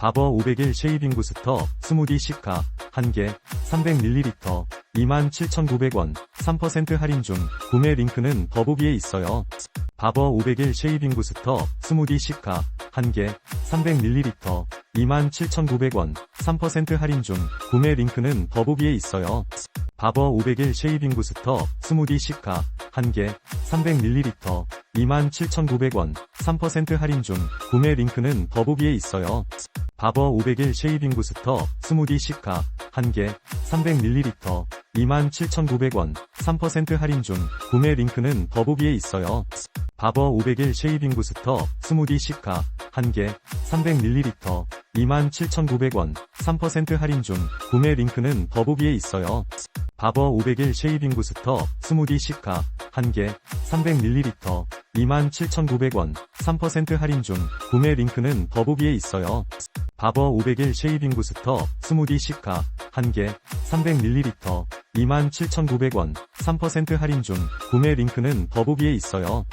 바버 501 쉐이빙 부스터 스무디 시카 1개 300ml 27,900원 3% 할인 중 구매 링크는 더보기에 있어요. 바버 501 쉐이빙 부스터 스무디 시카 1개 300ml 27,900원 3% 할인 중 구매 링크는 더보기에 있어요. 바버 501 쉐이빙 부스터 스무디 시카 1개 300ml 27,900원 3% 할인 중 구매 링크는 더보기에 있어요. 바버 501 쉐이빙 부스터 스무디 시카 1개 300ml 27,900원 3% 할인 중 구매 링크는 더보기에 있어요. 바버 501 쉐이빙 부스터 스무디 시카 1개 300ml 27,900원 3% 할인 중 구매 링크는 더보기에 있어요. 바버 501 쉐이빙 부스터 스무디 시카 1개 300ml 27,900원 3% 할인 중 구매 링크는 더보기에 있어요. 바버 501 쉐이빙 부스터 스무디 시카 1개 300ml 27,900원 3% 할인 중 구매 링크는 더보기에 있어요.